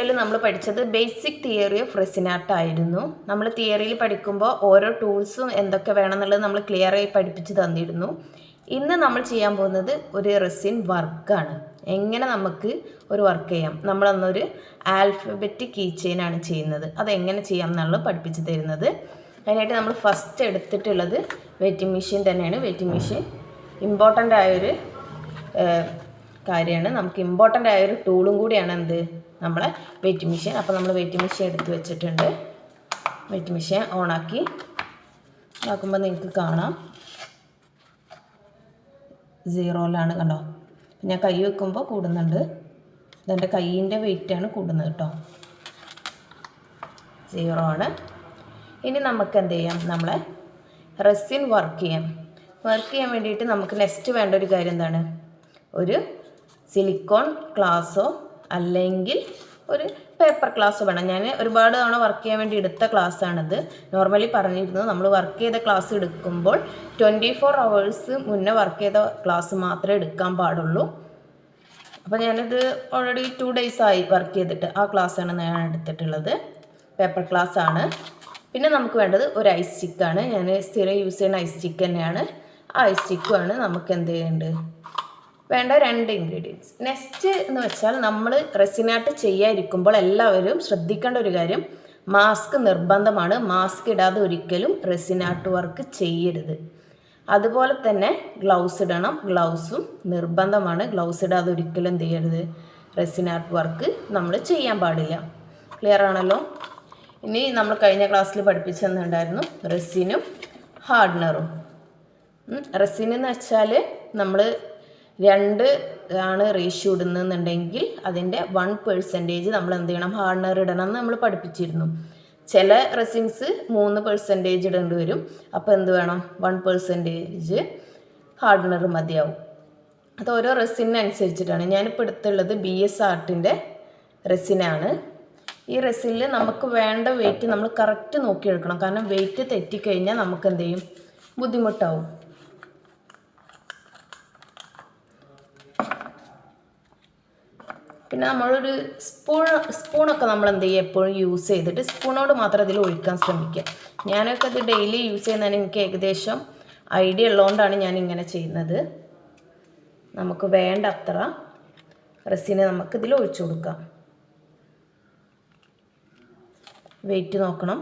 വീഡിയോയിൽ നമ്മൾ പഠിച്ചത് ബേസിക് തിയറി ഓഫ് റെസിനാർട്ട് ആയിരുന്നു. നമ്മൾ തിയറിയിൽ പഠിക്കുമ്പോൾ ഓരോ ടൂൾസും എന്തൊക്കെ വേണമെന്നുള്ളത് നമ്മൾ ക്ലിയർ ആയി പഠിപ്പിച്ച് തന്നിരുന്നു. ഇന്ന് നമ്മൾ ചെയ്യാൻ പോകുന്നത് ഒരു റെസിൻ വർക്കാണ് എങ്ങനെ നമുക്ക് ഒരു വർക്ക് ചെയ്യാം? നമ്മളന്നൊരു ആൽഫബറ്റ് കീ ആണ് ചെയ്യുന്നത്. അതെങ്ങനെ ചെയ്യാം എന്നുള്ളത് പഠിപ്പിച്ച് തരുന്നത്. അതിനായിട്ട് നമ്മൾ ഫസ്റ്റ് എടുത്തിട്ടുള്ളത് വെറ്റിംഗ് മെഷീൻ തന്നെയാണ്. വെറ്റിംഗ് മെഷീൻ ഇമ്പോർട്ടന്റ് ആയൊരു കാര്യമാണ്. നമുക്ക് ഇമ്പോർട്ടന്റ് ആയൊരു ടൂളും കൂടിയാണ് എന്ത്? നമ്മളെ വെയിറ്റ് മെഷീൻ അപ്പോൾ നമ്മൾ വെയിറ്റ് മെഷീൻ എടുത്ത് വെച്ചിട്ടുണ്ട്. വെയിറ്റ് മെഷീൻ ഓണാക്കി നോക്കുമ്പോൾ നിങ്ങൾക്ക് കാണാം. സീറോയിലാണ് കണ്ടോ? ഞാൻ കൈ വെക്കുമ്പോൾ കൂടുന്നുണ്ട്. ഇതെന്റെ കൈയിന്റെ വെയിറ്റാണ് കൂടുന്നത് കേട്ടോ. സീറോ ആണ്. ഇനി നമുക്ക് എന്ത് ചെയ്യാം? നമ്മളെ റെസിൻ വർക്ക് ചെയ്യാം. വർക്ക് ചെയ്യാൻ വേണ്ടിയിട്ട് നമുക്ക് നെക്സ്റ്റ് വേണ്ട ഒരു കാര്യം എന്താണ്? ഒരു സിലിക്കോൺ ഗ്ലാസ്സോ അല്ലെങ്കിൽ ഒരു പേപ്പർ ക്ലാസ് വേണം. ഞാൻ ഒരുപാട് തവണ വർക്ക് ചെയ്യാൻ വേണ്ടി എടുത്ത ക്ലാസ്സാണിത് നോർമലി പറഞ്ഞിരുന്നത് നമ്മൾ വർക്ക് ചെയ്ത ക്ലാസ് എടുക്കുമ്പോൾ ട്വന്റി ഫോർ അവേഴ്സ് മുന്നേ വർക്ക് ചെയ്ത ക്ലാസ് മാത്രമേ എടുക്കാൻ പാടുള്ളൂ. അപ്പോൾ ഞാനിത് ഓൾറെഡി ടു ഡേയ്സ് ആയി വർക്ക് ചെയ്തിട്ട് ആ ക്ലാസ്സാണ് ഞാൻ എടുത്തിട്ടുള്ളത്. പേപ്പർ ക്ലാസ് ആണ്. പിന്നെ നമുക്ക് വേണ്ടത് ഒരു ഐസ് സ്റ്റിക്കാണ് ഞാൻ സ്ഥിരം യൂസ് ചെയ്യുന്ന ഐസ് സ്റ്റിക്ക് തന്നെയാണ്. ആ ഐസ് സ്റ്റിക്കുമാണ് നമുക്ക് എന്ത് ചെയ്യേണ്ടത്? വേണ്ട രണ്ട് ഇൻഗ്രീഡിയൻസ് നെക്സ്റ്റ് എന്ന് വെച്ചാൽ നമ്മൾ റെസിനാട്ട് ചെയ്യാതിരിക്കുമ്പോൾ എല്ലാവരും ശ്രദ്ധിക്കേണ്ട ഒരു കാര്യം മാസ്ക് നിർബന്ധമാണ്. മാസ്ക് ഇടാതെ ഒരിക്കലും റെസിനാട്ട് വർക്ക് ചെയ്യരുത്. അതുപോലെ തന്നെ ഗ്ലൗസ് ഇടണം. ഗ്ലൗസും നിർബന്ധമാണ്. ഗ്ലൗസ് ഇടാതെ ഒരിക്കലും എന്ത് ചെയ്യരുത്? റെസിനാട്ട് വർക്ക് നമ്മൾ ചെയ്യാൻ പാടില്ല. ക്ലിയർ ആണല്ലോ? ഇനി നമ്മൾ കഴിഞ്ഞ ക്ലാസ്സിൽ പഠിപ്പിച്ചെന്നുണ്ടായിരുന്നു റെസിനും ഹാർഡ്നറും റെസിൻ എന്ന് വെച്ചാൽ നമ്മൾ രണ്ട് ആണ് റേഷ്യോ ഇടുന്നതെന്നുണ്ടെങ്കിൽ അതിന്റെ വൺ പെർസെന്റേജ് നമ്മൾ എന്ത് ചെയ്യണം? ഹാർഡ്നർ ഇടണം എന്ന് നമ്മൾ പഠിപ്പിച്ചിരുന്നു. ചില റെസിൻസ് മൂന്ന് പെർസെന്റേജ് ഇടേണ്ടി വരും. അപ്പോൾ എന്ത് വേണം? വൺ പെർസെന്റേജ് ഹാർഡ്നർ മതിയാവും. അത് ഓരോ റെസിനനുസരിച്ചിട്ടാണ് ഞാനിപ്പോൾ എടുത്തുള്ളത് ബി എസ് ആർട്ടിന്റെ റെസിനാണ് ഈ റെസിനിൽ നമുക്ക് വേണ്ട വെയിറ്റ് നമ്മൾ കറക്റ്റ് നോക്കിയെടുക്കണം. കാരണം വെയിറ്റ് തെറ്റിക്കഴിഞ്ഞാൽ നമുക്ക് എന്ത് ചെയ്യും? ബുദ്ധിമുട്ടാവും. പിന്നെ നമ്മളൊരു സ്പൂൺ സ്പൂണൊക്കെ നമ്മൾ എന്ത് ചെയ്യുക എപ്പോഴും യൂസ് ചെയ്തിട്ട് സ്പൂണോട് മാത്രം അതിൽ ഒഴിക്കാൻ ശ്രമിക്കുക. ഞാനൊക്കെ ഇത് ഡെയിലി യൂസ് ചെയ്യുന്നതിന് എനിക്ക് ഏകദേശം ഐഡിയ ഉള്ളതുകൊണ്ടാണ് ഞാൻ ഇങ്ങനെ ചെയ്യുന്നത്. നമുക്ക് വേണ്ട അത്ര റെസിനെ നമുക്ക് ഇതിൽ ഒഴിച്ചു കൊടുക്കാം. വെയിറ്റ് നോക്കണം.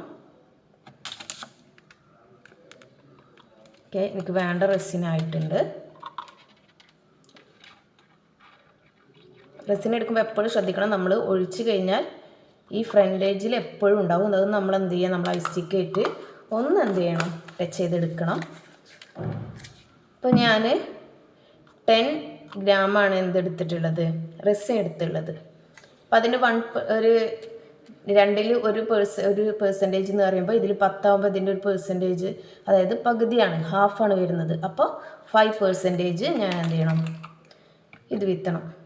ഓക്കെ എനിക്ക് വേണ്ട റെസിനായിട്ടുണ്ട്. റെസിൻ എടുക്കുമ്പോൾ എപ്പോഴും ശ്രദ്ധിക്കണം. നമ്മൾ ഒഴിച്ച് കഴിഞ്ഞാൽ ഈ ഫ്രണ്ടേജിൽ എപ്പോഴും ഉണ്ടാവും. അത് നമ്മൾ എന്ത് ചെയ്യുക നമ്മൾ ഐസ്റ്റിക്ക് ഇട്ട് ഒന്ന് എന്ത് ചെയ്യണം? ടച്ച് ചെയ്തെടുക്കണം. അപ്പോൾ ഞാൻ ടെൻ ഗ്രാമാണ് എന്തെടുത്തിട്ടുള്ളത് റെസിൻ എടുത്തുള്ളത് അപ്പോൾ അതിന്റെ വൺ ഒരു രണ്ടിൽ ഒരു പേഴ്സ ഒരു പേഴ്സന്റേജ് എന്ന് പറയുമ്പോൾ ഇതിൽ പത്താവുമ്പോൾ ഇതിന്റെ ഒരു പേഴ്സന്റേജ് അതായത് പകുതിയാണ് ഹാഫാണ് വരുന്നത്. അപ്പോൾ ഫൈവ് പേഴ്സന്റേജ് ഞാൻ എന്ത് ചെയ്യണം? ഇത് വിത്തണം.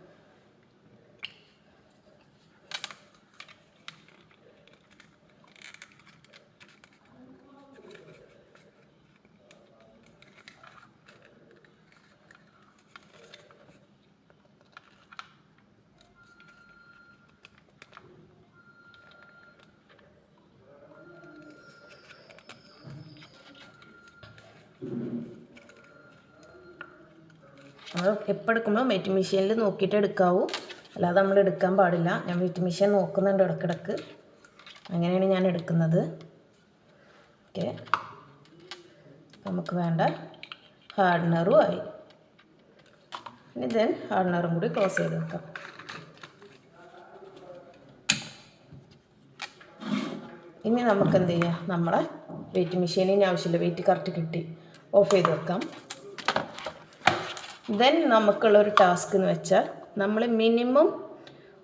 നമ്മൾ എപ്പോൾ എടുക്കുമ്പോൾ വെയിറ്റ് മെഷീനിൽ നോക്കിയിട്ട് എടുക്കാവൂ. അല്ലാതെ നമ്മൾ എടുക്കാൻ പാടില്ല. ഞാൻ വെയിറ്റ് മെഷീൻ നോക്കുന്നുണ്ട് ഇടക്കിടക്ക്. അങ്ങനെയാണ് ഞാൻ എടുക്കുന്നത്. ഓക്കെ നമുക്ക് വേണ്ട ഹാർഡ്നറും ആയി. ഇനി ദെൻ ഹാർഡ്നറും കൂടി ക്ലോസ് ചെയ്ത് വെക്കാം. ഇനി നമുക്ക് എന്ത് ചെയ്യാം? നമ്മളെ വെയിറ്റ് മെഷീനിന് ആവശ്യമില്ല. വെയിറ്റ് കറക്റ്റ് കിട്ടി. ഓഫ് ചെയ്ത് വെക്കാം. ദെൻ നമുക്കുള്ളൊരു ടാസ്ക് എന്ന് വെച്ചാൽ നമ്മൾ മിനിമം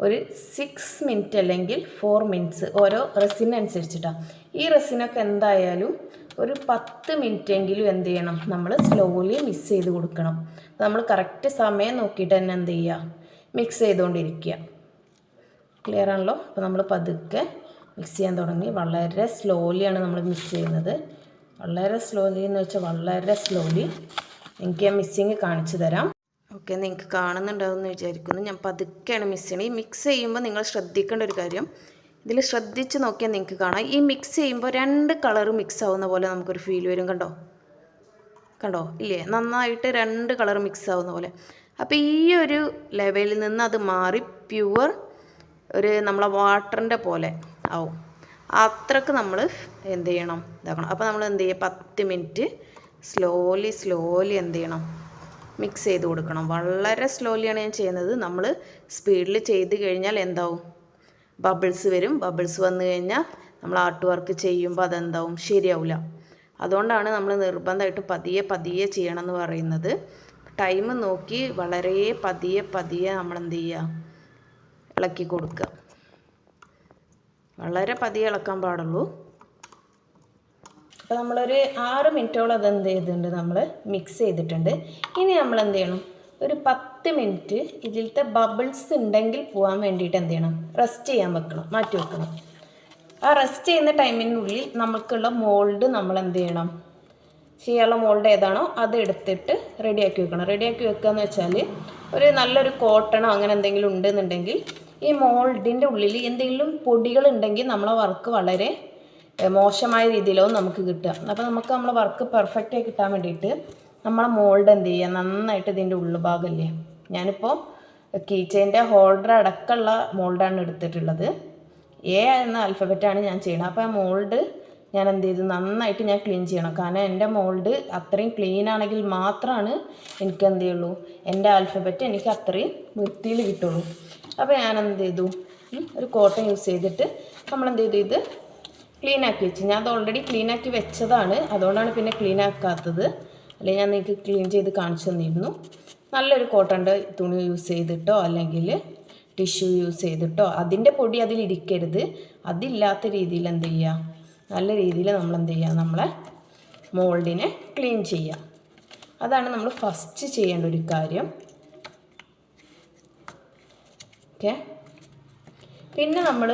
ഒരു സിക്സ് മിനിറ്റ് അല്ലെങ്കിൽ ഫോർ മിനിറ്റ്സ് ഓരോ റെസിനനുസരിച്ചിട്ടാണ് ഈ റെസിനൊക്കെ എന്തായാലും ഒരു പത്ത് മിനിറ്റ് എങ്കിലും എന്ത് ചെയ്യണം? നമ്മൾ സ്ലോലി മിക്സ് ചെയ്ത് കൊടുക്കണം. നമ്മൾ കറക്റ്റ് സമയം നോക്കിയിട്ട് തന്നെ എന്ത് ചെയ്യുക മിക്സ് ചെയ്തുകൊണ്ടിരിക്കുക ക്ലിയർ ആണല്ലോ? അപ്പോൾ നമ്മൾ പതുക്കെ മിക്സ് ചെയ്യാൻ തുടങ്ങി. വളരെ സ്ലോലിയാണ് നമ്മൾ മിക്സ് ചെയ്യുന്നത്. വളരെ സ്ലോലി എന്ന് വെച്ചാൽ വളരെ സ്ലോലി എനിക്ക് ഞാൻ മിസ്സിങ് കാണിച്ചു തരാം. ഓക്കെ നിങ്ങൾക്ക് കാണുന്നുണ്ടാവും എന്ന് വിചാരിക്കുന്നു. ഞാൻ പതുക്കെയാണ് മിക്സ് ചെയ്യണത് ഈ മിക്സ് ചെയ്യുമ്പോൾ നിങ്ങൾ ശ്രദ്ധിക്കേണ്ട ഒരു കാര്യം. ഇതിൽ ശ്രദ്ധിച്ച് നോക്കിയാൽ നിങ്ങൾക്ക് കാണാം. ഈ മിക്സ് ചെയ്യുമ്പോൾ രണ്ട് കളർ മിക്സ് ആവുന്ന പോലെ നമുക്കൊരു ഫീൽ വരും. കണ്ടോ? കണ്ടോ? ഇല്ലേ? നന്നായിട്ട് രണ്ട് കളർ മിക്സ് ആവുന്ന പോലെ. അപ്പോൾ ഈ ഒരു ലെവലിൽ നിന്ന് അത് മാറി പ്യുവർ ഒരു നമ്മളെ വാട്ടറിന്റെ പോലെ ആവും. അത്രയ്ക്ക് നമ്മൾ എന്ത് ചെയ്യണം? ഇതാക്കണം. അപ്പോൾ നമ്മൾ എന്ത് ചെയ്യുക പത്ത് മിനിറ്റ് സ്ലോലി സ്ലോലി എന്ത് ചെയ്യണം? മിക്സ് ചെയ്ത് കൊടുക്കണം. വളരെ സ്ലോലിയാണ് ഞാൻ ചെയ്യുന്നത്. നമ്മൾ സ്പീഡിൽ ചെയ്ത് കഴിഞ്ഞാൽ എന്താവും? ബബിൾസ് വരും. ബബിൾസ് വന്നു കഴിഞ്ഞാൽ നമ്മൾ ആർട്ട് വർക്ക് ചെയ്യുമ്പോൾ അതെന്താവും? ശരിയാവില്ല. അതുകൊണ്ടാണ് നമ്മൾ നിർബന്ധമായിട്ട് പതിയെ പതിയെ ചെയ്യണം എന്ന് പറയുന്നത്. ടൈം നോക്കി വളരെ പതിയെ പതിയെ നമ്മൾ എന്ത് ചെയ്യുക? ഇളക്കി കൊടുക്കുക. വളരെ പതിയെ ഇളക്കാൻ പാടുള്ളൂ. അപ്പോൾ നമ്മളൊരു ആറ് മിനിറ്റോളം അത് എന്ത് ചെയ്തിട്ടുണ്ട്? നമ്മൾ മിക്സ് ചെയ്തിട്ടുണ്ട്. ഇനി നമ്മൾ എന്ത് ചെയ്യണം? ഒരു പത്ത് മിനിറ്റ് ഇതിലത്തെ ബബിൾസ് ഉണ്ടെങ്കിൽ പോകാൻ വേണ്ടിയിട്ട് എന്ത് ചെയ്യണം? റെസ്റ്റ് ചെയ്യാൻ വെക്കണം. മാറ്റി വെക്കണം. ആ റെസ്റ്റ് ചെയ്യുന്ന ടൈമിനുള്ളിൽ നമുക്കുള്ള മോൾഡ് നമ്മൾ എന്ത് ചെയ്യണം? ചെയ്യാനുള്ള മോൾഡ് ഏതാണോ അത് എടുത്തിട്ട് റെഡിയാക്കി വെക്കണം. റെഡിയാക്കി വെക്കുക എന്ന് വെച്ചാൽ ഒരു നല്ലൊരു കോട്ടണോ അങ്ങനെ എന്തെങ്കിലും ഉണ്ടെന്നുണ്ടെങ്കിൽ ഈ മോൾഡിന്റെ ഉള്ളിൽ എന്തെങ്കിലും പൊടികളുണ്ടെങ്കിൽ നമ്മളെ വർക്ക് വളരെ മോശമായ രീതിയിലോ നമുക്ക് കിട്ടുക. അപ്പോൾ നമുക്ക് നമ്മൾ വർക്ക് പെർഫെക്റ്റായി കിട്ടാൻ വേണ്ടിയിട്ട് നമ്മളെ മോൾഡ് എന്ത് ചെയ്യുക? നന്നായിട്ട് ഇതിന്റെ ഉള്ളുഭാഗമല്ലേ ഞാനിപ്പോൾ കീച്ചേന്റെ ഹോൾഡർ അടക്കമുള്ള മോൾഡാണ് എടുത്തിട്ടുള്ളത്. എ എന്ന ആൽഫബറ്റാണ് ഞാൻ ചെയ്യുന്നത്. അപ്പോൾ ആ മോൾഡ് ഞാൻ എന്ത് ചെയ്തു? നന്നായിട്ട് ഞാൻ ക്ലീൻ ചെയ്യണം. കാരണം എന്റെ മോൾഡ് അത്രയും ക്ലീൻ ആണെങ്കിൽ മാത്രമാണ് എനിക്ക് എന്ത് ചെയ്യുള്ളൂ? എന്റെ ആൽഫബറ്റ് എനിക്ക് അത്രയും വൃത്തിയിൽ കിട്ടുള്ളൂ. അപ്പോൾ ഞാൻ എന്ത് ചെയ്തു? ഒരു കോട്ടൺ യൂസ് ചെയ്തിട്ട് നമ്മൾ എന്ത് ചെയ്തു? ഇത് ക്ലീൻ ആക്കി വെച്ചു. ഞാൻ അത് ഓൾറെഡി ക്ലീൻ ആക്കി വെച്ചതാണ്. അതുകൊണ്ടാണ് പിന്നെ ക്ലീൻ ആക്കാത്തത് അല്ലെങ്കിൽ ഞാൻ നിങ്ങൾക്ക് ക്ലീൻ ചെയ്ത് കാണിച്ചു തന്നിരുന്നു. നല്ലൊരു കോട്ടന്റെ തുണി യൂസ് ചെയ്തിട്ടോ അല്ലെങ്കിൽ ടിഷ്യൂ യൂസ് ചെയ്തിട്ടോ അതിന്റെ പൊടി അതിലിരിക്കരുത് അതില്ലാത്ത രീതിയിൽ എന്ത് ചെയ്യുക നല്ല രീതിയിൽ നമ്മൾ എന്ത് ചെയ്യുക നമ്മളെ മോൾഡിനെ ക്ലീൻ ചെയ്യുക അതാണ് നമ്മൾ ഫസ്റ്റ് ചെയ്യേണ്ട ഒരു കാര്യം. ഓക്കെ പിന്നെ നമ്മൾ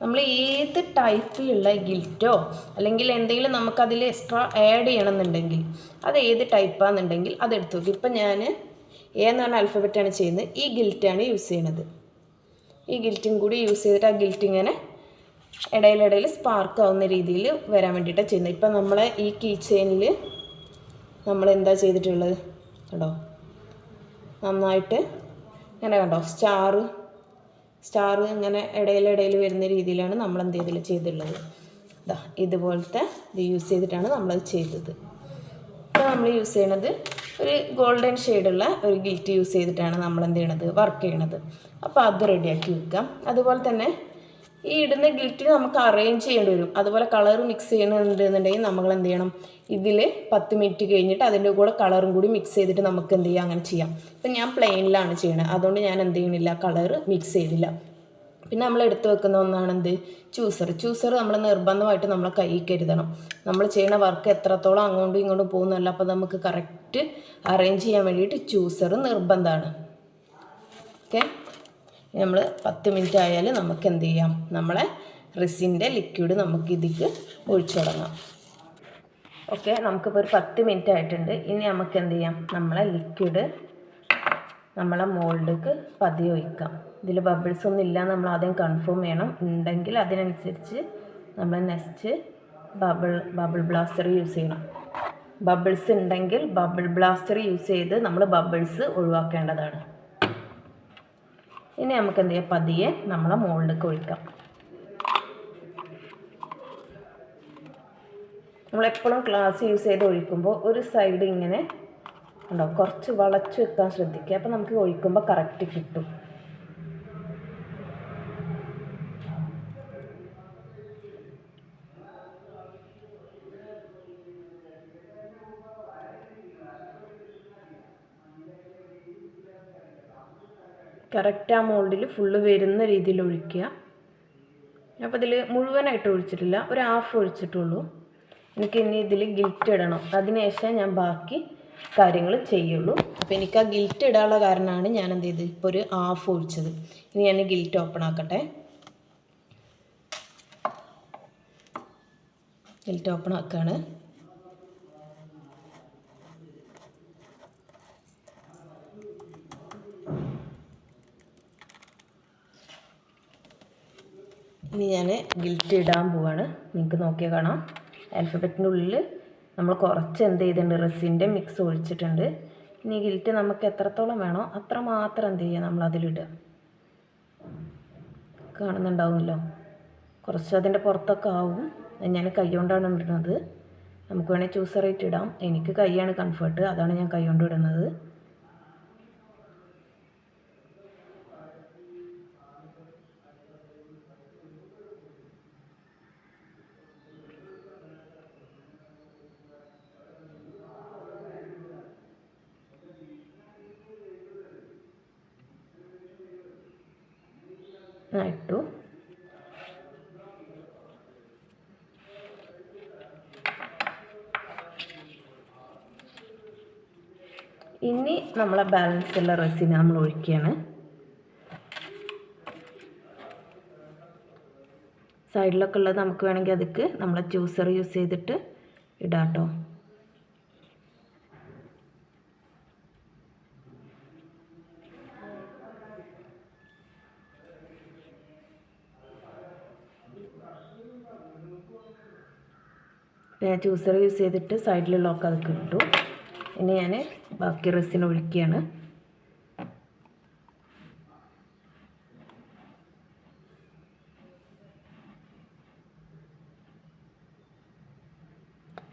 നമ്മൾ ഏത് ടൈപ്പിലുള്ള ഗിൽറ്റോ അല്ലെങ്കിൽ എന്തെങ്കിലും നമുക്കതിൽ എക്സ്ട്രാ ആഡ് ചെയ്യണമെന്നുണ്ടെങ്കിൽ അത് ഏത് ടൈപ്പാണെന്നുണ്ടെങ്കിൽ അത് എടുത്തു നോക്കി. ഇപ്പം ഞാൻ എ എന്ന് പറഞ്ഞ അൽഫബറ്റാണ് ചെയ്യുന്നത്. ഈ ഗിൽറ്റാണ് യൂസ് ചെയ്യണത്. ഈ ഗിൽറ്റും കൂടി യൂസ് ചെയ്തിട്ട് ആ ഗിൽറ്റ് ഇങ്ങനെ ഇടയിലിടയിൽ സ്പാർക്ക് ആവുന്ന രീതിയിൽ വരാൻ വേണ്ടിയിട്ടാണ് ചെയ്യുന്നത്. ഇപ്പം നമ്മളെ ഈ കീ ചെയിനിൽ നമ്മൾ എന്താ ചെയ്തിട്ടുള്ളത്? കേട്ടോ നന്നായിട്ട് ഇങ്ങനെ കണ്ടോ? സ്റ്റാറ് സ്റ്റാർ ഇങ്ങനെ ഇടയിലിടയിൽ വരുന്ന രീതിയിലാണ് നമ്മൾ എന്ത് ചെയ്തില്ല ചെയ്തിട്ടുള്ളത്. ഇതാ ഇതുപോലത്തെ ഇത് യൂസ് ചെയ്തിട്ടാണ് നമ്മളത് ചെയ്തത്. ഇപ്പോൾ നമ്മൾ യൂസ് ചെയ്യണത് ഒരു ഗോൾഡൻ ഷെയ്ഡുള്ള ഒരു ഗിൽറ്റ് യൂസ് ചെയ്തിട്ടാണ് നമ്മൾ എന്ത് ചെയ്യണത് വർക്ക് ചെയ്യണത്. അപ്പോൾ അത് റെഡിയാക്കി വെക്കാം. അതുപോലെ തന്നെ ഈ ഇടുന്ന ഗിൽറ്റ് നമുക്ക് അറേഞ്ച് ചെയ്യേണ്ടി വരും. അതുപോലെ കളർ മിക്സ് ചെയ്യണമെന്നുണ്ടെന്നുണ്ടെങ്കിൽ നമ്മൾ എന്ത് ചെയ്യണം? ഇതിൽ പത്ത് മിനിറ്റ് കഴിഞ്ഞിട്ട് അതിന്റെ കൂടെ കളറും കൂടി മിക്സ് ചെയ്തിട്ട് നമുക്ക് എന്ത് ചെയ്യാം? അങ്ങനെ ചെയ്യാം. ഇപ്പം ഞാൻ പ്ലെയിനിലാണ് ചെയ്യണത്. അതുകൊണ്ട് ഞാൻ എന്ത് ചെയ്യണില്ല കളർ മിക്സ് ചെയ്തില്ല. പിന്നെ നമ്മൾ എടുത്തു വെക്കുന്ന ഒന്നാണ് എന്ത്? ചൂസർ ചൂസർ നമ്മൾ നിർബന്ധമായിട്ട് നമ്മളെ കൈ കരുതണം. നമ്മൾ ചെയ്യുന്ന വർക്ക് എത്രത്തോളം അങ്ങോട്ടും ഇങ്ങോട്ടും പോകുന്നല്ല അപ്പോൾ നമുക്ക് കറക്റ്റ് അറേഞ്ച് ചെയ്യാൻ വേണ്ടിയിട്ട് ചൂസർ നിർബന്ധമാണ്. ഓക്കെ നമ്മൾ പത്ത് മിനിറ്റ് ആയാൽ നമുക്ക് എന്ത് ചെയ്യാം നമ്മളെ റിസിന്റെ ലിക്വിഡ് നമുക്ക് ഇതിക്ക് ഒഴിച്ചു തുടങ്ങാം. ഓക്കെ നമുക്കിപ്പോൾ ഒരു പത്ത് മിനിറ്റ് ആയിട്ടുണ്ട്. ഇനി നമുക്ക് എന്ത് ചെയ്യാം നമ്മളെ ലിക്വിഡ് നമ്മളെ മോൾഡിക്ക് പതിയെ ഒഴിക്കാം ഇതിൽ ബബിൾസ് ഒന്നും ഇല്ല നമ്മൾ ആദ്യം കൺഫേം ചെയ്യണം. ഉണ്ടെങ്കിൽ അതിനനുസരിച്ച് നമ്മൾ next bubble bubble blaster use ചെയ്യണം. ബബിൾസ് ഉണ്ടെങ്കിൽ ബബിൾ ബ്ലാസ്റ്റർ യൂസ് ചെയ്ത് നമ്മൾ ബബിൾസ് ഒഴിവാക്കേണ്ടതാണ്. ഇനി നമുക്ക് എന്ത് ചെയ്യാം പതിയെ നമ്മളെ മുകളിലേക്ക് ഒഴിക്കാം. നമ്മളെപ്പോഴും ഗ്ലാസ് യൂസ് ചെയ്ത് ഒഴിക്കുമ്പോൾ ഒരു സൈഡ് ഇങ്ങനെ ഉണ്ടോ? കുറച്ച് വളച്ച് വെക്കാൻ ശ്രദ്ധിക്കുക. അപ്പോൾ നമുക്ക് ഒഴിക്കുമ്പോൾ കറക്റ്റ് കിട്ടും. കറക്റ്റ് ആ മോൾഡിൽ ഫുള്ള് വരുന്ന രീതിയിൽ ഒഴിക്കുക. അപ്പോൾ ഇതിൽ മുഴുവനായിട്ട് ഒഴിച്ചിട്ടില്ല. ഒരു ഹാഫ് ഒഴിച്ചിട്ടുള്ളൂ. എനിക്ക് ഇനി ഇതിൽ ഗിൽറ്റ് ഇടണം. അതിനുശേഷം ഞാൻ ബാക്കി കാര്യങ്ങൾ ചെയ്യുള്ളൂ. അപ്പോൾ എനിക്ക് ആ ഗിൽറ്റ് ഇടാനുള്ള കാരണമാണ് ഞാൻ എന്ത് ചെയ്തത്? ഇപ്പോൾ ഒരു ഹാഫ് ഒഴിച്ചത്. ഇനി ഞാൻ ഗിൽറ്റ് ഓപ്പൺ ആക്കട്ടെ. ഗിൽറ്റ് ഓപ്പൺ ആക്കുകയാണ് ഗിൽറ്റ് ഇടാൻ പോവാണ്. നിങ്ങൾക്ക് നോക്കിയാൽ കാണാം. ആൽഫബറ്റിന്റെ ഉള്ളിൽ നമ്മൾ കുറച്ച് എന്ത് ചെയ്തിട്ടുണ്ട്? റെസിന്റെ മിക്സ് ഒഴിച്ചിട്ടുണ്ട്. ഇനി ഗിൽറ്റ് നമുക്ക് എത്രത്തോളം വേണോ അത്ര മാത്രം എന്ത് ചെയ്യുക നമ്മൾ അതിലിടുക. കാണുന്നുണ്ടാവുമല്ലോ. കുറച്ച് അതിന്റെ പുറത്തൊക്കെ ആവും. ഞാൻ കൈ കൊണ്ടാണ് ഇടുന്നത്. നമുക്ക് വേണേൽ ചൂസറായിട്ട് ഇടാം. എനിക്ക് കൈയാണ് കംഫർട്ട് അതാണ് ഞാൻ കൈ കൊണ്ട് ഇടുന്നത് ആ ഇട്ടു ഇനി നമ്മളെ ബാലൻസ് ഉള്ള റെസിന് നമ്മൾ ഒഴിക്കുകയാണ് സൈഡിലൊക്കെ ഉള്ളത് നമുക്ക് വേണമെങ്കിൽ അതിക്ക് നമ്മളെ ജ്യൂസർ യൂസ് ചെയ്തിട്ട് ഇടാട്ടോ. ജ്യൂസർ യൂസ് ചെയ്തിട്ട് സൈഡിലുള്ളതൊക്കെ അത് കിട്ടു ഇനി ഞാൻ ബാക്കി റസിന് ഒഴിക്കുകയാണ്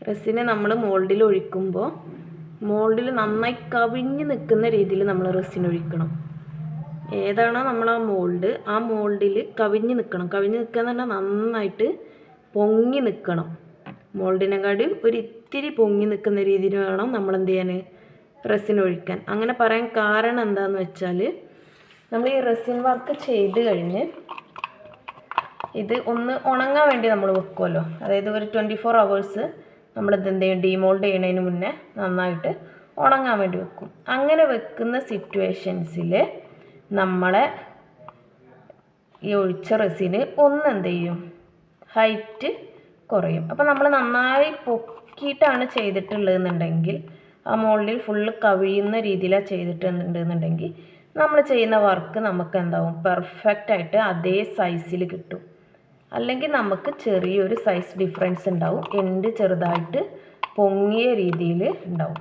റസിന് നമ്മൾ മോൾഡിൽ ഒഴിക്കുമ്പോൾ മോൾഡിൽ നന്നായി കവിഞ്ഞ് നിൽക്കുന്ന രീതിയിൽ നമ്മൾ റസിന് ഒഴിക്കണം. ഏതാണോ നമ്മൾ ആ മോൾഡ് ആ മോൾഡിൽ കവിഞ്ഞ് നിൽക്കണം കവിഞ്ഞ് നിൽക്കുക എന്ന് പറഞ്ഞാൽ നന്നായിട്ട് പൊങ്ങി നിൽക്കണം മോൾഡിനെക്കാട്ടി ഒരു ഇത്തിരി പൊങ്ങി നിൽക്കുന്ന രീതിയിൽ വേണം നമ്മൾ എന്ത് ചെയ്യാൻ റെസിൻ ഒഴിക്കാൻ. അങ്ങനെ പറയാൻ കാരണം എന്താണെന്ന് വെച്ചാൽ നമ്മൾ ഈ റെസിൻ വർക്ക് ചെയ്ത് കഴിഞ്ഞ് ഇത് ഒന്ന് ഉണങ്ങാൻ വേണ്ടി നമ്മൾ വെക്കുമല്ലോ. അതായത് ഒരു ട്വന്റി ഫോർ അവേഴ്സ് നമ്മളിത് എന്ത് ചെയ്യും? ഡീമോൾഡ് ചെയ്യുന്നതിന് മുന്നേ നന്നായിട്ട് ഉണങ്ങാൻ വേണ്ടി വെക്കും. അങ്ങനെ വെക്കുന്ന സിറ്റുവേഷൻസിൽ നമ്മളെ ഈ ഒഴിച്ച റെസിന് ഒന്ന് എന്ത് ചെയ്യും? ഹൈറ്റ് കുറയും. അപ്പോൾ നമ്മൾ നന്നായി പൊക്കിയിട്ടാണ് ചെയ്തിട്ടുള്ളതെന്നുണ്ടെങ്കിൽ ആ മുകളിൽ ഫുള്ള് കവിയുന്ന രീതിയിലാണ് ചെയ്തിട്ടുണ്ടെന്നുണ്ടെങ്കിൽ നമ്മൾ ചെയ്യുന്ന വർക്ക് നമുക്ക് എന്താവും പെർഫെക്റ്റ് ആയിട്ട് അതേ സൈസിൽ കിട്ടും. അല്ലെങ്കിൽ നമുക്ക് ചെറിയൊരു സൈസ് ഡിഫറൻസ് ഉണ്ടാവും. എന്റെ ചെറുതായിട്ട് പൊങ്ങിയ രീതിയിൽ ഉണ്ടാവും.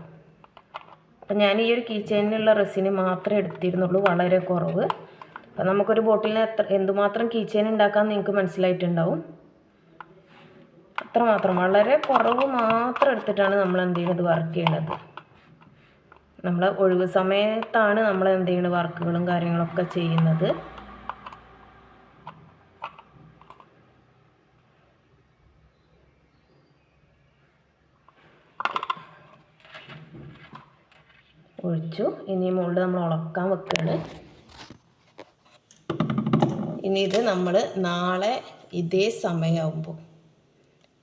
അപ്പം ഞാൻ ഈ ഒരു കീ ചെയിനിലുള്ള റെസിന് മാത്രമേ എടുത്തിരുന്നുള്ളൂ വളരെ കുറവ്. അപ്പം നമുക്കൊരു ബോട്ടിലിന് എത്ര എന്തുമാത്രം കീ ചെയിൻ ഉണ്ടാക്കാൻ നിങ്ങൾക്ക് മനസ്സിലായിട്ടുണ്ടാവും. അത്രമാത്രം. വളരെ കുറവ് മാത്രം എടുത്തിട്ടാണ് നമ്മൾ എന്ത് ചെയ്യുന്നത് വർക്ക് ചെയ്യുന്നത് നമ്മൾ ഒഴിവ് സമയത്താണ് നമ്മൾ എന്ത് ചെയ്യുന്നത് വർക്കുകളും കാര്യങ്ങളൊക്കെ ചെയ്യുന്നത്. ഒഴിച്ചു. ഇനി മുകളിൽ നമ്മൾ ഉളക്കാൻ വെക്കുകയാണ് ഇനി ഇത് നമ്മൾ നാളെ ഇതേ സമയമാകുമ്പോൾ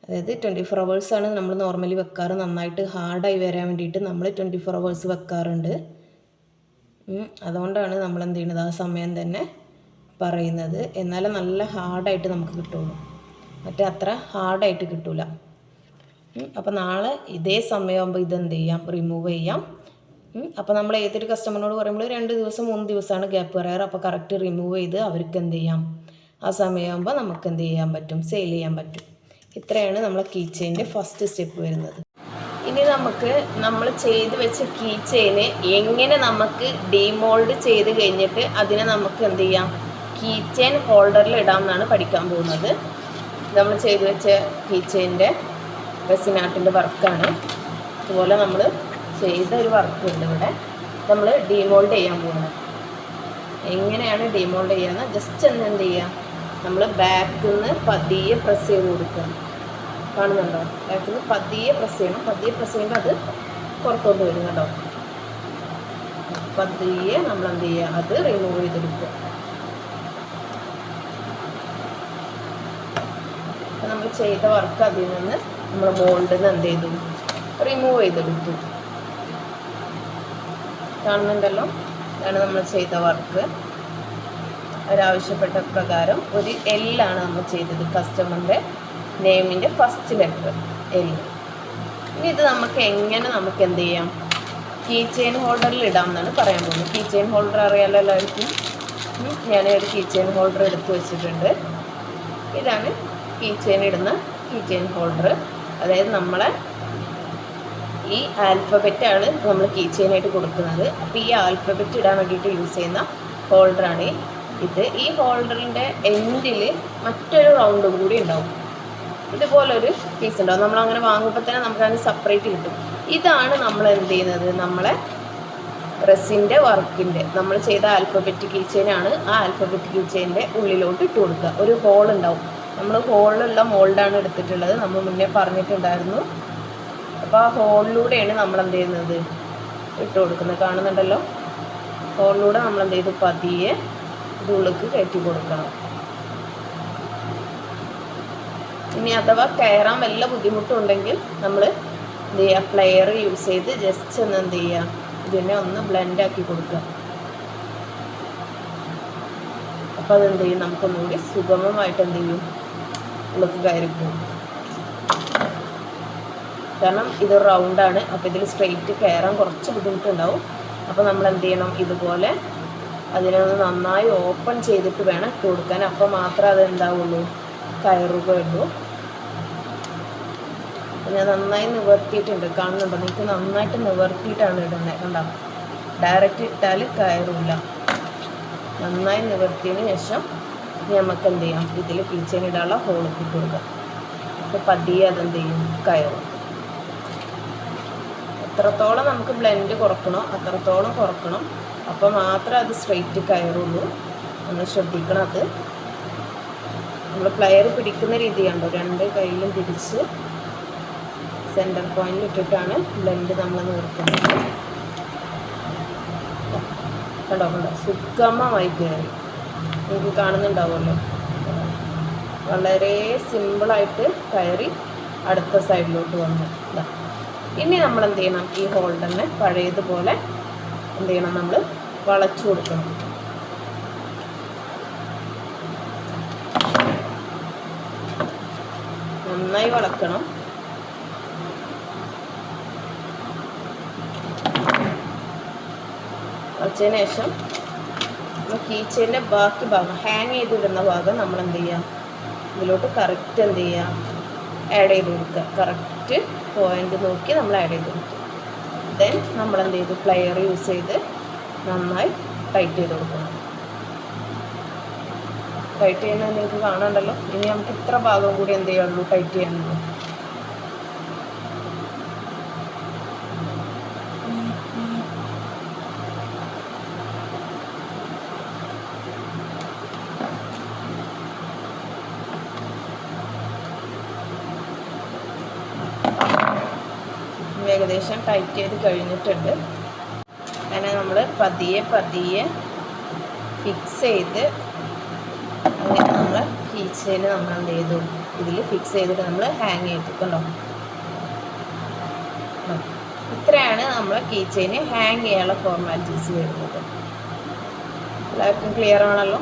അതായത് ട്വന്റി ഫോർ അവേഴ്സാണ് നമ്മൾ നോർമലി വെക്കാറ്. നന്നായിട്ട് ഹാർഡായി വരാൻ വേണ്ടിയിട്ട് നമ്മൾ ട്വന്റി ഫോർ അവേഴ്സ് വെക്കാറുണ്ട് അതുകൊണ്ടാണ് നമ്മൾ എന്ത് ചെയ്യുന്നത്? ആ സമയം തന്നെ പറയുന്നത്. എന്നാലും നല്ല ഹാർഡായിട്ട് നമുക്ക് കിട്ടുള്ളൂ. മറ്റേ അത്ര ഹാർഡായിട്ട് കിട്ടില്ല അപ്പോൾ നാളെ ഇതേ സമയമാകുമ്പോൾ ഇതെന്ത് ചെയ്യാം? റിമൂവ് ചെയ്യാം. അപ്പോൾ നമ്മൾ ഏതൊരു കസ്റ്റമറിനോട് പറയുമ്പോൾ രണ്ട് ദിവസം മൂന്ന് ദിവസമാണ് ഗ്യാപ്പ് പറയാറ് അപ്പോൾ കറക്റ്റ് റിമൂവ് ചെയ്ത് അവർക്ക് എന്ത് ചെയ്യാം? ആ സമയമാകുമ്പോൾ നമുക്ക് എന്ത് ചെയ്യാൻ പറ്റും? സെയിൽ ചെയ്യാൻ പറ്റും. ഇത്രയാണ് നമ്മളെ കീ ചെയിന്റെ ഫസ്റ്റ് സ്റ്റെപ്പ് വരുന്നത്. ഇനി നമുക്ക് നമ്മൾ ചെയ്ത് വെച്ച കീ ചെയിന് എങ്ങനെ നമുക്ക് ഡീമോൾഡ് ചെയ്ത് കഴിഞ്ഞിട്ട് അതിനെ നമുക്ക് എന്ത് ചെയ്യാം? കീ ചെയിൻ ഹോൾഡറിൽ ഇടാമെന്നാണ് പഠിക്കാൻ പോകുന്നത്. നമ്മൾ ചെയ്ത് വെച്ച കീ ചെയിന്റെ റെസിനാട്ടിന്റെ വർക്കാണ്. അതുപോലെ നമ്മൾ ചെയ്ത ഒരു വർക്കുണ്ട് ഇവിടെ. നമ്മൾ ഡീമോൾഡ് ചെയ്യാൻ പോകുന്നത്. എങ്ങനെയാണ് ഡീമോൾഡ് ചെയ്യാമെന്ന് ജസ്റ്റ് ഒന്ന് എന്ത് ചെയ്യുക നമ്മൾ ബാക്കിൽ നിന്ന് പതിയെ പ്രസ് ചെയ്ത് കൊടുക്കണം കാണുന്നുണ്ടോ? ബാക്കിൽ നിന്ന് പതിയെ പ്രസ് ചെയ്യണം. പതിയെ പ്രസ് ചെയ്യുമ്പോൾ അത് പുറത്തോട്ട് വരും കേട്ടോ. പതിയെ നമ്മൾ എന്ത് ചെയ്യുക? അത് റിമൂവ് ചെയ്തെടുക്കുക. നമ്മൾ ചെയ്ത വർക്ക് അതിൽ നിന്ന് നമ്മൾ മോൾഡിൽ നിന്ന് എന്ത് ചെയ്തു? റിമൂവ് ചെയ്തെടുത്തു. കാണുന്നുണ്ടല്ലോ? ഇതാണ് നമ്മൾ ചെയ്ത വർക്ക് അവരാവശ്യപ്പെട്ട പ്രകാരം ഒരു എല്ലാണ് നമ്മൾ ചെയ്തത് കസ്റ്റമറിന്റെ നെയിമിന്റെ ഫസ്റ്റ് ലെറ്റർ എൽ ഇനി ഇത് നമുക്ക് എങ്ങനെ നമുക്ക് എന്ത് ചെയ്യാം? കീ ചെയിൻ ഹോൾഡറിൽ ഇടാം എന്നാണ് പറയാൻ പോകുന്നത്. കീ ചെയിൻ ഹോൾഡർ അറിയാമല്ലോ എല്ലാവർക്കും? ഞാൻ ഒരു കീ ചെയിൻ ഹോൾഡർ എടുത്തു വെച്ചിട്ടുണ്ട്. ഇതാണ് കീ ചെയിൻ ഇടുന്ന കീ ചെയിൻ ഹോൾഡർ അതായത് നമ്മളെ ഈ ആൽഫബറ്റാണ് നമ്മൾ കീ ചെയിനായിട്ട് കൊടുക്കുന്നത്. അപ്പോൾ ഈ ആൽഫബറ്റ് ഇടാൻ വേണ്ടിയിട്ട് യൂസ് ചെയ്യുന്ന ഹോൾഡറാണ് ഇത് ഈ ഹോൾഡറിന്റെ എൻഡിൽ മറ്റൊരു റൗണ്ടും കൂടി ഉണ്ടാവും. ഇതുപോലൊരു പീസ് ഉണ്ടാവും നമ്മൾ അങ്ങനെ വാങ്ങുമ്പോൾ തന്നെ നമുക്ക് അതിന് സെപ്പറേറ്റ് കിട്ടും. ഇതാണ് നമ്മൾ എന്ത് ചെയ്യുന്നത്? നമ്മളെ റെസിന്റെ വർക്കിന്റെ നമ്മൾ ചെയ്ത ആൽഫബറ്റ് കീ ചെയിനാണ് ആ ആൽഫബറ്റ് കീ ചെയിന്റെ ഉള്ളിലോട്ട് ഇട്ട് കൊടുക്കുക. ഒരു ഹോൾ ഉണ്ടാവും. നമ്മൾ ഹോളിലുള്ള മോൾഡാണ് എടുത്തിട്ടുള്ളത്. നമ്മൾ മുന്നേ പറഞ്ഞിട്ടുണ്ടായിരുന്നു. അപ്പോൾ ആ ഹോളിലൂടെയാണ് നമ്മൾ എന്ത് ചെയ്യുന്നത്? ഇട്ട് കൊടുക്കുന്നത്. കാണുന്നുണ്ടല്ലോ? ഹോളിലൂടെ നമ്മൾ എന്ത് ചെയ്തു? പതിയെ ഇത് ഉള്ളിലേക്ക് കയറ്റി കൊടുക്കണം. ഇനി അഥവാ കയറാൻ വല്ല ബുദ്ധിമുട്ടുണ്ടെങ്കിൽ നമ്മൾ എന്ത് ചെയ്യുക പ്ലെയർ യൂസ് ചെയ്ത് ജസ്റ്റ് ഒന്ന് എന്ത് ചെയ്യുക ഇതിനെ ഒന്ന് ബ്ലെൻഡ് ആക്കി കൊടുക്കുക. അപ്പോൾ അതെന്ത് ചെയ്യും? നമുക്കൊന്നുകൂടി സുഗമമായിട്ട് എന്ത് ചെയ്യും? ഉള്ളിക്ക് കയറി പോകും. കാരണം ഇത് റൗണ്ടാണ് അപ്പോൾ ഇതിൽ സ്ട്രെയിറ്റ് കയറാൻ കുറച്ച് ബുദ്ധിമുട്ടുണ്ടാവും. അപ്പോൾ നമ്മൾ എന്ത് ചെയ്യണം? ഇതുപോലെ അതിനെ ഒന്ന് നന്നായി ഓപ്പൺ ചെയ്തിട്ട് വേണം കൊടുക്കാൻ. അപ്പോൾ മാത്രമേ അത് എന്താവുള്ളൂ കയറുകയുള്ളൂ ഞാൻ നന്നായി നിവർത്തിയിട്ടുണ്ട്. കാണുന്നുണ്ടോ? നിങ്ങൾക്ക് നന്നായിട്ട് നിവർത്തിയിട്ടാണ് ഇടുന്നത് കണ്ടോ? ഡയറക്റ്റ് ഇട്ടാൽ കയറില്ല നന്നായി നിവർത്തിയതിന് ശേഷം നമുക്ക് എന്ത് ചെയ്യാം ഇതിൽ കിച്ചനിടാനുള്ള ഹോളൊക്കെ ഇട്ട് കൊടുക്കാം. അപ്പോൾ പതിയെ അതെന്ത് ചെയ്യും കയറും. എത്രത്തോളം നമുക്ക് ബ്ലെൻഡ് കുറക്കണോ അത്രത്തോളം കുറക്കണം. അപ്പോൾ മാത്രം അത് സ്ട്രെയിറ്റ് കയറുള്ളൂ. ഒന്ന് ശ്രദ്ധിക്കണം അത്. നമ്മൾ പ്ലെയർ പിടിക്കുന്ന രീതി രണ്ട് കൈയിലും പിടിച്ച് സെന്റർ പോയിന്റിൽ ഇട്ടിട്ടാണ് ബ്ലെൻഡ് നമ്മൾ നിർത്തുന്നത്. കണ്ടോ? കണ്ടോ? സുഗമമായി കയറി. നിങ്ങൾക്ക് കാണുന്നുണ്ടാവുമല്ലോ? വളരെ സിമ്പിളായിട്ട് കയറി അടുത്ത സൈഡിലോട്ട് വന്നു. ഇനി നമ്മൾ എന്ത് ചെയ്യണം? ഈ ഹോൾഡറിനെ പഴയതുപോലെ എന്ത് ചെയ്യണം നമ്മൾ വളച്ചു കൊടുക്കണം. നന്നായി വളക്കണം. വളച്ചതിന് ശേഷം നമ്മൾ കീച്ചേന്റെ ബാക്കി ഭാഗം ഹാങ് ചെയ്തിടുന്ന ഭാഗം നമ്മൾ എന്ത് ചെയ്യുക? ഇതിലോട്ട് കറക്റ്റ് എന്ത് ചെയ്യുക? ആഡ് ചെയ്ത് കൊടുക്കുക. കറക്റ്റ് പോയിന്റ് നോക്കി നമ്മൾ ആഡ് ചെയ്ത് കൊടുക്കുക. ദെൻ നമ്മൾ എന്ത് ചെയ്തു? പ്ലെയർ യൂസ് ചെയ്ത് നന്നായി ടൈറ്റ് ചെയ്ത് കൊടുക്കണം. ടൈറ്റ് ചെയ്യുന്നത് നിങ്ങൾക്ക് കാണാണ്ടല്ലോ. ഇനി നമുക്ക് ഇത്ര ഭാഗം കൂടി എന്ത് ചെയ്യാനുള്ളൂ? ടൈറ്റ് ചെയ്യാനുള്ളൂ. ഏകദേശം ടൈറ്റ് ചെയ്ത് കഴിഞ്ഞിട്ടുണ്ട്. അങ്ങനെ നമ്മൾ പതിയെ പതിയെ ഫിക്സ് ചെയ്ത് അങ്ങനെ നമ്മൾ കീച്ചേന് നമ്മൾ എന്ത് ചെയ്തു? ഇതിൽ ഫിക്സ് ചെയ്തിട്ട് നമ്മൾ ഹാങ് ചെയ്തിട്ടുണ്ടോ? ഇത്രയാണ് നമ്മൾ കീച്ചേന് ഹാങ് ചെയ്യാനുള്ള ഫോർമാലിറ്റീസ് വരുന്നത്. എല്ലാവർക്കും ക്ലിയർ ആണല്ലോ?